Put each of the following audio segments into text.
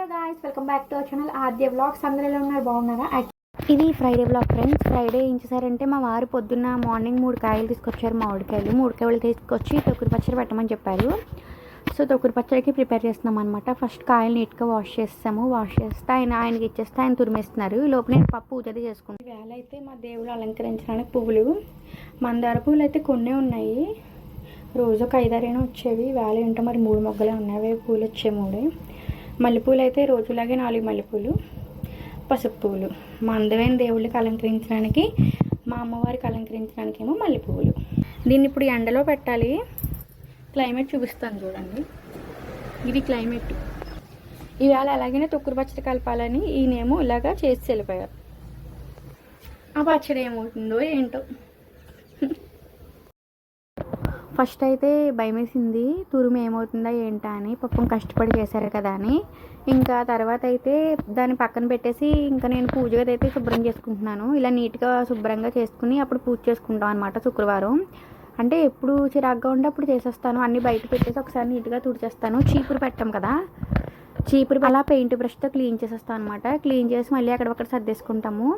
Hello guys welcome back to our channel Aadya vlogs అందరూ ఎలా ఉన్నారు బాగున్నారా? ఇది ఫ్రైడే బ్లాగ్ ఫ్రెండ్స్ ఫ్రైడే ఏం చేశారంటే మా వారు పొద్దున్న మార్నింగ్ మూడు కాయలు తీసుకొచ్చారు మామిడికాయలు. మూడు కాయలు తీసుకొచ్చి తొక్కుడు పచ్చడి పెట్టమని చెప్పారు. సో తొక్కుడు పచ్చడికి ప్రిపేర్ చేస్తున్నాం అనమాట ఫస్ట్ కాయలు నీట్గా వాష్ చేస్తాము. వాష్ చేస్తే ఆయన ఆయనకి ఇచ్చేస్తే ఆయన తురిమేస్తున్నారు. ఈ నేను పప్పు పూజ అది చేసుకుంటాను వేళ అయితే మా దేవుడు అలంకరించడానికి పువ్వులు మందార పువ్వులు అయితే కొన్నే ఉన్నాయి. రోజు ఒక ఐదారైనా వచ్చేవి. వేళ ఏంటో మరి మూడు మొగ్గలే ఉన్నాయి. పూలు వచ్చే మూడే. మల్లెపూలు అయితే రోజులాగే నాలుగు మల్లెపూలు పసుపు పువ్వులు. మా అందమైన దేవుళ్ళకి అలంకరించడానికి మా అమ్మవారికి అలంకరించడానికి ఏమో మల్లెపూలు. దీన్ని ఇప్పుడు ఎండలో పెట్టాలి. క్లైమేట్ చూపిస్తాను చూడండి. ఇది క్లైమేట్. ఇవాళ అలాగనే తొక్కుడు పచ్చడి కలపాలని ఈయనేమో ఇలాగా చేసి వెళ్ళిపోయారు. ఆ పచ్చడి ఏమవుతుందో ఏంటో. ఫస్ట్ అయితే భయమేసింది. తురుము ఏమవుతుందా ఏంటా అని పాపం కష్టపడి చేశారు కదా అని. ఇంకా తర్వాత అయితే దాన్ని పక్కన పెట్టేసి ఇంకా నేను పూజ గది అయితే శుభ్రం చేసుకుంటున్నాను. ఇలా నీట్గా శుభ్రంగా చేసుకుని అప్పుడు పూజ చేసుకుంటాం అనమాట శుక్రవారం. అంటే ఎప్పుడు చిరాగ్గా ఉంటే అప్పుడు చేసేస్తాను. అన్నీ బయట పెట్టేసి ఒకసారి నీట్గా తుడిచేస్తాను. చీపురు పెట్టాం కదా. చీపురు అలా పెయింట్ బ్రష్తో క్లీన్ చేసేస్తాం అనమాట క్లీన్ చేసి మళ్ళీ అక్కడక్కడ సర్దేసుకుంటాము.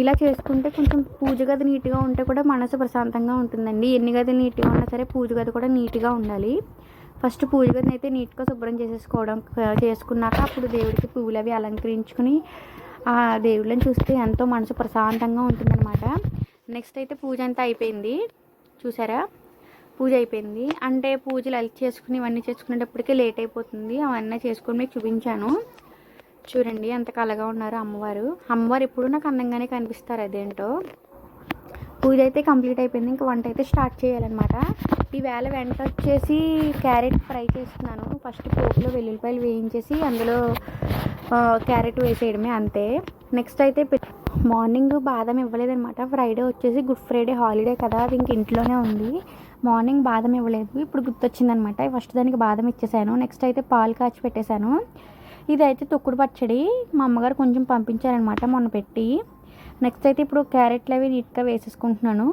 ఇలా చేసుకుంటే కొంచెం పూజ గది నీట్గా ఉంటే కూడా మనసు ప్రశాంతంగా ఉంటుందండి. ఎన్ని గది నీట్గా ఉన్నా సరే పూజ గది కూడా నీట్గా ఉండాలి. ఫస్ట్ పూజ గదిని అయితే నీట్గా శుభ్రం చేసేసుకోవడం చేసుకున్నాక అప్పుడు దేవుడికి పువ్వులు అవి అలంకరించుకుని ఆ దేవుళ్ళని చూస్తే ఎంతో మనసు ప్రశాంతంగా ఉంటుందన్నమాట. నెక్స్ట్ అయితే పూజ అంతా అయిపోయింది. చూసారా? పూజ అయిపోయింది. అంటే పూజలు అలి చేసుకుని ఇవన్నీ చేసుకునేటప్పటికే లేట్ అయిపోతుంది. అవన్నీ చేసుకుని మీకు చూపించాను. చూడండి ఎంత కలగా ఉన్నారు అమ్మవారు. అమ్మవారు ఎప్పుడు నాకు అందంగానే కనిపిస్తారు. అదేంటో. పూజ అయితే కంప్లీట్ అయిపోయింది. ఇంకా వంట అయితే స్టార్ట్ చేయాలన్నమాట. ఈవేళ వెంట వచ్చేసి క్యారెట్ ఫ్రై చేస్తున్నాను. ఫస్ట్ పోపులో వెల్లుల్లిపాయలు వేయించేసి అందులో క్యారెట్ వేసేయడమే అంతే. నెక్స్ట్ అయితే మార్నింగ్ బాదం ఇవ్వలేదన్నమాట. ఫ్రైడే వచ్చేసి గుడ్ ఫ్రైడే హాలిడే కదా. అది ఇంక ఇంట్లోనే ఉంది. మార్నింగ్ బాదం ఇవ్వలేదు. ఇప్పుడు గుర్తొచ్చిందనమాట. ఫస్ట్ దానికి బాదం ఇచ్చేసాను. నెక్స్ట్ అయితే పాలు కాచి పెట్టేశాను. ఇదైతే తొక్కుడు పచ్చడి. మా అమ్మగారు కొంచెం పంపించారనమాట మొన్న పెట్టి. నెక్స్ట్ అయితే ఇప్పుడు క్యారెట్లు అవి నీట్గా వేసేసుకుంటున్నాను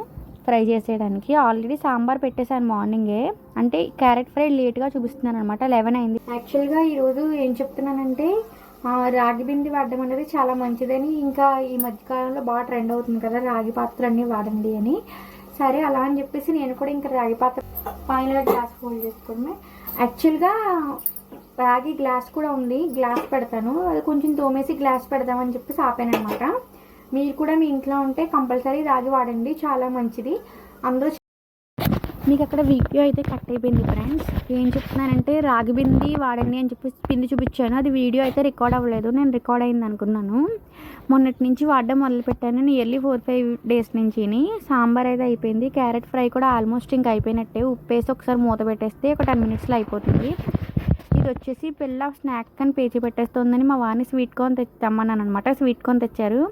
ఫ్రై చేసేయడానికి. ఆల్రెడీ సాంబార్ పెట్టేశాను మార్నింగే. అంటే క్యారెట్ ఫ్రై లేట్గా చూపిస్తున్నాను అనమాట లెవెన్ అయింది. యాక్చువల్గా ఈరోజు ఏం చెప్తున్నానంటే రాగి బింది వాడడం అనేది చాలా మంచిదని. ఇంకా ఈ మధ్యకాలంలో బాగా ట్రెండ్ అవుతుంది కదా రాగి పాత్రలన్నీ వాడండి అని. సరే అలా అని చెప్పేసి నేను కూడా ఇంకా రాగి పాత్ర పైన గ్లాస్ హోల్డ్ చేసుకోవడమే యాక్చువల్గా రాగి గ్లాస్ కూడా ఉంది గ్లాస్ పెడతాను. అది కొంచెం తోమేసి గ్లాస్ పెడదామని చెప్పేసి ఆపాను అనమాట మీరు కూడా మీ ఇంట్లో ఉంటే కంపల్సరీ రాగి వాడండి చాలా మంచిది. అందరూ మీకు అక్కడ వీడియో అయితే కట్ అయిపోయింది ఫ్రెండ్స్ ఏం చెప్తున్నానంటే రాగి బింది వాడండి అని చెప్పి పిండి చూపించాను. అది వీడియో అయితే రికార్డ్ అవ్వలేదు. నేను రికార్డ్ అయింది అనుకున్నాను. మొన్నటి నుంచి వాడడం మొదలుపెట్టాను ఇయర్లీ ఫోర్ ఫైవ్ డేస్ నుంచి సాంబార్ అయితే అయిపోయింది. క్యారెట్ ఫ్రై కూడా ఆల్మోస్ట్ ఇంకా అయిపోయినట్టే. ఉప్పు వేసి ఒకసారి మూత పెట్టేస్తే ఒక టెన్ మినిట్స్లో అయిపోతుంది. ఇది వచ్చేసి పిల్ల స్నాక్ అని పేచి పెట్టేస్తుందని మా వారిని స్వీట్ కార్న్ తెచ్చి అనమాట స్వీట్ కార్న్ తెచ్చారు.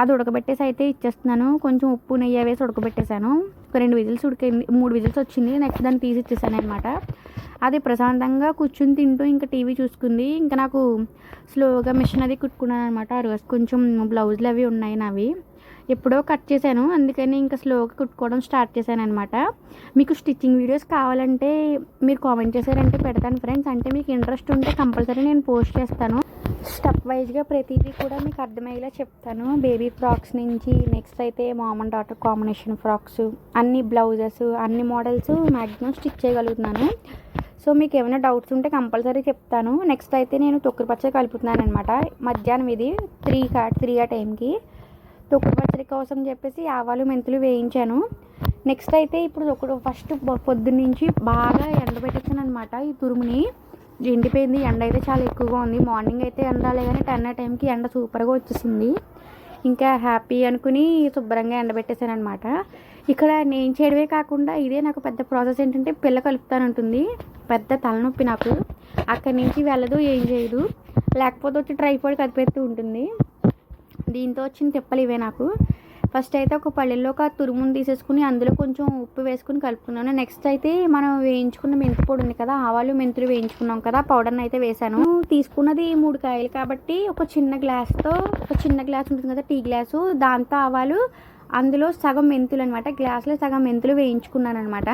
అది ఉడకబెట్టేసి అయితే ఇచ్చేస్తున్నాను. కొంచెం ఉప్పు నెయ్యి వేసి ఉడకబెట్టేశాను. ఒక రెండు విజిల్స్ ఉడికింది మూడు విజిల్స్ వచ్చింది. నెక్స్ట్ దాన్ని తీసి ఇచ్చేసాను అనమాట అది ప్రశాంతంగా కూర్చుని తింటూ ఇంకా టీవీ చూసుకుంది. ఇంకా నాకు స్లోగా మిషన్ అది కుట్టుకున్నాను అనమాట ఆ రోజు కొంచెం బ్లౌజులు అవి ఉన్నాయి నావి. ఎప్పుడో కట్ చేశాను. అందుకని ఇంకా స్లోగా కుట్టుకోవడం స్టార్ట్ చేశాను అనమాట మీకు స్టిచ్చింగ్ వీడియోస్ కావాలంటే మీరు కామెంట్ చేశారంటే పెడతాను ఫ్రెండ్స్. అంటే మీకు ఇంట్రెస్ట్ ఉంటే కంపల్సరీ నేను పోస్ట్ చేస్తాను. స్టెప్ వైజ్గా ప్రతిదీ కూడా మీకు అర్థమయ్యేలా చెప్తాను. బేబీ ఫ్రాక్స్ నుంచి నెక్స్ట్ అయితే mom and daughter combination frocks అన్ని బ్లౌజెస్ అన్ని మోడల్స్ మ్యాక్సిమం స్టిచ్ చేయగలుగుతున్నాను. సో మీకు ఏమైనా డౌట్స్ ఉంటే కంపల్సరీ చెప్తాను. నెక్స్ట్ అయితే నేను తొక్కురు పచ్చ కలుపుతున్నాను అనమాట మధ్యాహ్నం ఇది త్రీ కా త్రీ ఆ టైంకి తొక్కుడు పచ్చడి కోసం చెప్పేసి ఆవాలు మెంతులు వేయించాను. నెక్స్ట్ అయితే ఇప్పుడు ఒకడు ఫస్ట్ పొద్దున్నుంచి బాగా ఎండబెట్టేసాను అనమాట ఈ తురుముని. ఎండిపోయింది ఎండ అయితే చాలా ఎక్కువగా ఉంది. మార్నింగ్ అయితే ఎండ రాలే కానీ టెన్ ఆ టైంకి ఎండ సూపర్గా వచ్చేసింది. ఇంకా హ్యాపీ అనుకుని శుభ్రంగా ఎండబెట్టేశాను అనమాట ఇక్కడ నేను చేయడమే కాకుండా ఇదే నాకు పెద్ద ప్రాసెస్ ఏంటంటే పిల్ల కలుపుతానంటుంది. పెద్ద తలనొప్పి నాకు. అక్కడి నుంచి వెళ్ళదు ఏం చేయదు. లేకపోతే వచ్చి ట్రైపాడ్ కదిపెడుతూ ఉంటుంది. దీంతో వచ్చిన తిప్పలు ఇవే నాకు. ఫస్ట్ అయితే ఒక పళ్ళెల్లో ఒక తురుముని తీసేసుకుని అందులో కొంచెం ఉప్పు వేసుకుని కలుపుకున్నాను. నెక్స్ట్ అయితే మనం వేయించుకున్న మెంతి పొడి ఉంది కదా ఆవాలు మెంతులు వేయించుకున్నాం కదా పౌడర్ని అయితే వేసాను. తీసుకున్నది మూడు కాయలు కాబట్టి ఒక చిన్న గ్లాస్తో ఒక చిన్న గ్లాస్ ఉంటుంది కదా టీ గ్లాసు దాంతో ఆవాలు అందులో సగం మెంతులు అనమాట గ్లాసులో సగం మెంతులు వేయించుకున్నాను అనమాట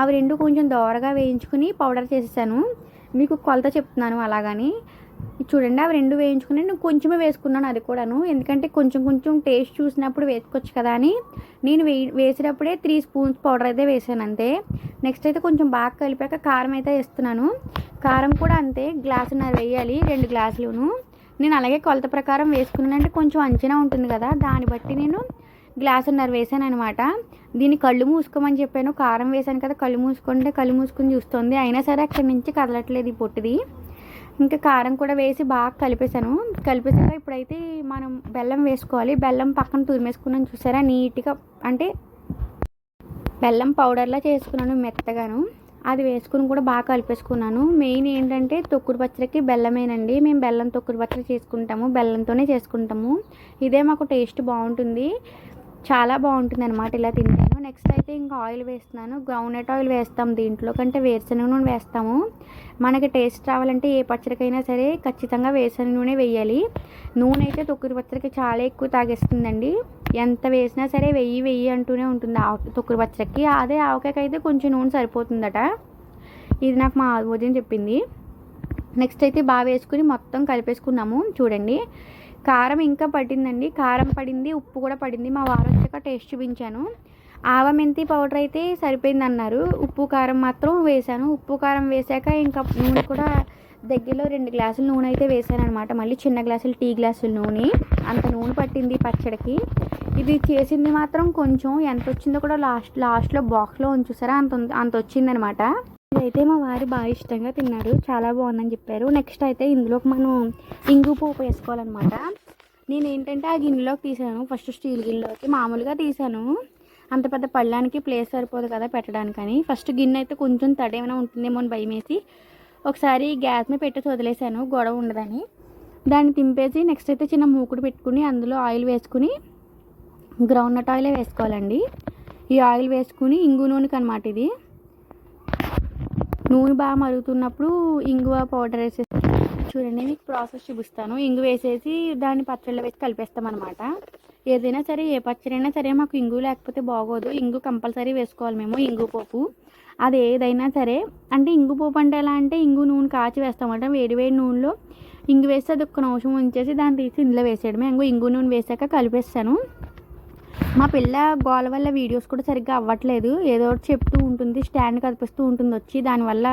అవి రెండు కొంచెం దోరగా వేయించుకుని పౌడర్ చేసేసాను. మీకు కొలత చెప్తున్నాను అలాగని. చూడండి అవి రెండు వేయించుకుని నేను కొంచెమే వేసుకున్నాను అది కూడాను. ఎందుకంటే కొంచెం కొంచెం టేస్ట్ చూసినప్పుడు వేసుకోవచ్చు కదా అని. నేను వే వేసేటప్పుడే త్రీ స్పూన్స్ పౌడర్ అయితే వేసాను అంతే. నెక్స్ట్ అయితే కొంచెం బాగా కలిపాక కారం అయితే వేస్తున్నాను. కారం కూడా అంతే గ్లాసున్నర వేయాలి రెండు గ్లాసులును నేను అలాగే కొలత ప్రకారం వేసుకున్నాను అంటే కొంచెం అంచనా ఉంటుంది కదా దాన్ని బట్టి నేను గ్లాసున్నర వేసాను అనమాట దీన్ని కళ్ళు మూసుకోమని చెప్పాను కారం వేసాను కదా కళ్ళు మూసుకుంటే కళ్ళు మూసుకుని చూస్తుంది. అయినా సరే అక్కడి నుంచి కదలట్లేదు ఈ పొట్టిది. ఇంకా కారం కూడా వేసి బాగా కలిపేశాను. కలిపేసాక ఇప్పుడైతే మనం బెల్లం వేసుకోవాలి. బెల్లం పక్కన తురిమేసుకున్నాను చూసారా? నీట్గా అంటే బెల్లం పౌడర్లా చేసుకున్నాను మెత్తగాను. అది వేసుకుని కూడా బాగా కలిపేసుకున్నాను. మెయిన్ ఏంటంటే తొక్కుడు పచ్చడికి బెల్లమేనండి. మేము బెల్లం తొక్కుడు పచ్చడి చేసుకుంటాము. బెల్లంతోనే చేసుకుంటాము. ఇదే మాకు టేస్ట్ బాగుంటుంది. చాలా బాగుంటుంది అనమాట ఇలా తింటాను. నెక్స్ట్ అయితే ఇంకా ఆయిల్ వేస్తున్నాను. గ్రౌండ్నట్ ఆయిల్ వేస్తాం దీంట్లో. కంటే వేరుశనగ నూనె వేస్తాము. మనకి టేస్ట్ రావాలంటే ఏ పచ్చడికైనా సరే ఖచ్చితంగా వేరుశనగ నూనె వేయాలి. నూనె అయితే తొక్కుడు పచ్చడికి చాలా ఎక్కువ తాగేస్తుందండి. ఎంత వేసినా సరే వెయ్యి వెయ్యి అంటూనే ఉంటుంది ఆవు తొక్కుడు పచ్చడికి. అదే ఆవకాయకైతే కొంచెం నూనె సరిపోతుందట. ఇది నాకు మా వదిన చెప్పింది. నెక్స్ట్ అయితే బాగా వేసుకుని మొత్తం కలిపేసుకున్నాము. చూడండి. కారం ఇంకా పడిందండి కారం పడింది ఉప్పు కూడా పడింది. మా వారు వచ్చాక టేస్ట్ చూపించాను. ఆవ మెంతి పౌడర్ అయితే సరిపోయింది అన్నారు ఉప్పు కారం మాత్రం వేశాను. ఉప్పు కారం వేశాక ఇంకా నూనె కూడా దగ్గరలో రెండు గ్లాసులు నూనె అయితే వేసాను అనమాట మళ్ళీ చిన్న గ్లాసులు టీ గ్లాసులు నూనె. అంత నూనె పట్టింది పచ్చడికి. ఇది చేసింది మాత్రం కొంచెం. ఎంత వచ్చిందో కూడా లాస్ట్ లాస్ట్లో బాక్స్లో ఉంచుసారా అంత అంత వచ్చిందనమాట ఇదైతే మా వారు బాగా ఇష్టంగా తిన్నారు. చాలా బాగుందని చెప్పారు. నెక్స్ట్ అయితే ఇందులోకి మనం ఇంగు పోపు వేసుకోవాలన్నమాట. నేను ఏంటంటే ఆ గిన్నెలోకి తీసాను. ఫస్ట్ స్టీల్ గిన్నెలోకి మామూలుగా తీసాను. అంత పెద్ద పళ్ళానికి ప్లేస్ సరిపోదు కదా పెట్టడానికని. ఫస్ట్ గిన్నె అయితే కొంచెం తడేమైనా ఏమైనా ఉంటుందేమో అని భయం వేసి ఒకసారి గ్యాస్ మీద పెట్టి వదిలేసాను. గొడవ ఉండదని. దాన్ని తింపేసి నెక్స్ట్ అయితే చిన్న మూకుడు పెట్టుకుని అందులో ఆయిల్ వేసుకుని గ్రౌండ్ నట్ ఆయిలే వేసుకోవాలండి. ఈ ఆయిల్ వేసుకుని ఇంగు నూనెకి అనమాట ఇది. నూనె బాగా మరుగుతున్నప్పుడు ఇంగువ పౌడర్ వేసేసి చూడండి మీకు ప్రాసెస్ చూపిస్తాను. ఇంగు వేసేసి దాన్ని పచ్చళ్ళు వేసి కలిపేస్తాం అనమాట ఏదైనా సరే ఏ పచ్చడి అయినా సరే మాకు ఇంగు లేకపోతే బాగోదు. ఇంగు కంపల్సరీ వేసుకోవాలి మేము ఇంగు పోపు. అది ఏదైనా సరే అంటే ఇంగు పోపు అంటే ఎలా అంటే ఇంగు నూనె కాచి వేస్తామంట వేడి వేడి నూనెలో ఇంగు వేస్తే అది ఒక్క నిమిషం ఉంచేసి దాన్ని తీసి ఇందులో వేసేయడమే. ఇంగు ఇంగు నూనె వేసాక కలిపేస్తాను. మా పిల్ల గోల వల్ల వీడియోస్ కూడా సరిగ్గా అవ్వట్లేదు. ఏదో ఒకటి చెప్తూ ఉంటుంది స్టాండ్ కదిపిస్తూ ఉంటుంది. వచ్చి దానివల్ల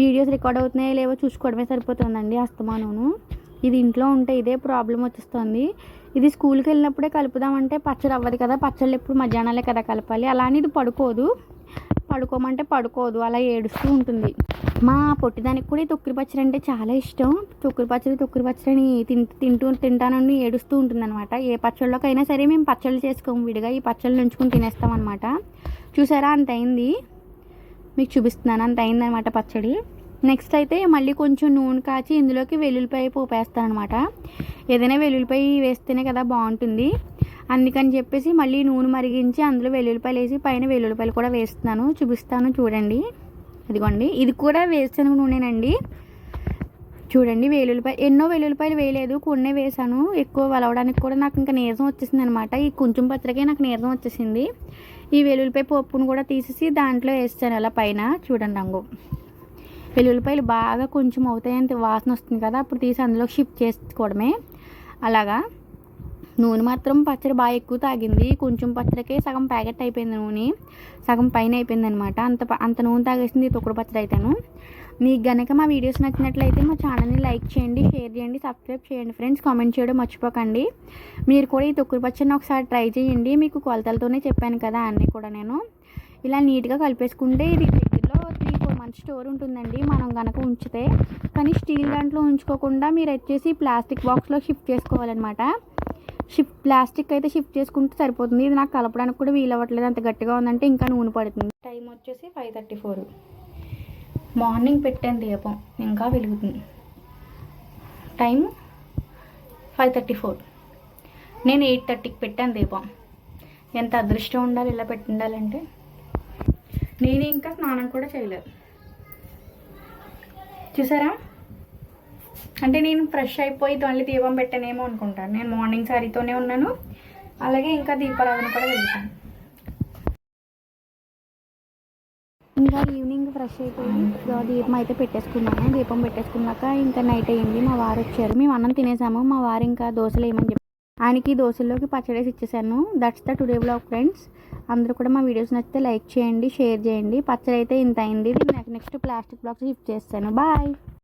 వీడియోస్ రికార్డ్ అవుతున్నాయో లేవో చూసుకోవడమే సరిపోతుందండి అస్తమానము. ఇది ఇంట్లో ఉంటే ఇదే ప్రాబ్లం వచ్చేస్తుంది. ఇది స్కూల్కి వెళ్ళినప్పుడే కలుపుదామంటే పచ్చడి అవ్వదు కదా పచ్చళ్ళు ఎప్పుడు మధ్యాహ్నాలే కదా కలపాలి. అలానే ఇది పడుకోదు. పడుకోమంటే పడుకోదు అలా ఏడుస్తూ ఉంటుంది. మా పొట్టిదానికి కూడా ఈ తొక్కిరి పచ్చడి అంటే చాలా ఇష్టం. తొక్కిరి పచ్చడి తొక్కిరి పచ్చడిని తింటూ తింటూ తింటానని ఏడుస్తూ ఉంటుందన్నమాట. ఏ పచ్చళ్ళకైనా సరే మేము పచ్చళ్ళు చేసుకోము విడిగా. ఈ పచ్చళ్ళు ఉంచుకుని తినేస్తాం అనమాట చూసారా అంత అయింది? మీకు చూపిస్తున్నాను. అంత అయిందనమాట పచ్చడి. నెక్స్ట్ అయితే మళ్ళీ కొంచెం నూనె కాచి ఇందులోకి వెల్లుల్లిపాయ పోపేస్తాను అనమాట ఏదైనా వెల్లుల్లిపాయ వేస్తేనే కదా బాగుంటుంది. అందుకని చెప్పేసి మళ్ళీ నూనె మరిగించి అందులో వెల్లుల్లిపాయలు వేసి పైన వెల్లుల్లిపాయలు కూడా వేస్తున్నాను. చూపిస్తాను చూడండి. ఇదిగోండి. ఇది కూడా వేరుశనగ నూనెనండి. చూడండి వెల్లుల్లిపాయ. ఎన్నో వెల్లుల్లిపాయలు వేయలేదు. కొన్నే వేసాను ఎక్కువ వలవడానికి కూడా నాకు ఇంకా నీరసం వచ్చేసింది అనమాట ఈ కొంచెం పత్రికే నాకు నీరసం వచ్చేసింది. ఈ వెల్లుల్లిపాయ పప్పును కూడా తీసేసి దాంట్లో వేస్తాను అలా పైన. చూడండి రంగు. వెల్లుల్లిపాయలు బాగా కొంచెం అవుతాయంటే వాసన వస్తుంది కదా అప్పుడు తీసి అందులో షిఫ్ట్ చేసుకోవడమే. అలాగా. నూనె మాత్రం పచ్చడి బాగా ఎక్కువ తాగింది. కొంచెం పచ్చడికే సగం ప్యాకెట్ అయిపోయింది నూనె. సగం పైన అయిపోయింది అనమాట అంత అంత నూనె తాగేసింది ఈ తొక్కుడు పచ్చడి అయితేను. మీకు గనక మా వీడియోస్ నచ్చినట్లయితే మా ఛానల్ని లైక్ చేయండి షేర్ చేయండి సబ్స్క్రైబ్ చేయండి ఫ్రెండ్స్. కామెంట్ చేయడం మర్చిపోకండి. మీరు కూడా ఈ తొక్కుడు పచ్చడిని ఒకసారి ట్రై చేయండి. మీకు కొలతలతోనే చెప్పాను కదా అన్నీ కూడా నేను. ఇలా నీట్గా కలిపేసుకుంటే ఇది దగ్గరలో త్రీ ఫోర్ మంత్స్ స్టోర్ ఉంటుందండి మనం కనుక ఉంచితే. కానీ స్టీల్ దాంట్లో ఉంచుకోకుండా మీరు వచ్చేసి ప్లాస్టిక్ బాక్స్లో షిఫ్ట్ చేసుకోవాలన్నమాట. షిఫ్ట్ ప్లాస్టిక్ అయితే షిఫ్ట్ చేసుకుంటే సరిపోతుంది. ఇది నాకు కలపడానికి కూడా వీలు అవ్వట్లేదు అంత గట్టిగా ఉందంటే ఇంకా నూనె పడుతుంది. టైం వచ్చేసి ఫైవ్ థర్టీ ఫోర్. మార్నింగ్ పెట్టాను దీపం ఇంకా వెలుగుతుంది. Time five thirty four. నేను ఎయిట్ థర్టీకి పెట్టాను దీపం. ఎంత అదృష్టం ఉండాలి ఇలా పెట్టి ఉండాలంటే నేను ఇంకా స్నానం కూడా చేయలేదు. చూసారా? అంటే నేను ఫ్రెష్ అయిపోయి మళ్ళీ దీపం పెట్టానేమో అనుకుంటాను. నేను మార్నింగ్ సారీతోనే ఉన్నాను. అలాగే ఇంకా దీపారాధన కూడా వెళ్తాను. ఇంకా ఈవినింగ్ ఫ్రెష్ అయిపోయి దీపం అయితే పెట్టేసుకున్నాను. దీపం పెట్టేసుకున్నాక ఇంకా నైట్ అయ్యింది. మా వారు వచ్చారు. మేము అన్నం తినేసాము. మా వారు ఇంకా దోశలు వేయమని చెప్పి ఆయనకి దోశల్లోకి పచ్చడేసి ఇచ్చేసాను. That's the today vlog friends అందరూ కూడా మా వీడియోస్ నచ్చితే లైక్ చేయండి షేర్ చేయండి. పచ్చడి అయితే ఇంత అయింది. దీన్ని నెక్స్ట్ ప్లాస్టిక్ బ్లాక్స్ షిఫ్ట్ చేస్తాను. బాయ్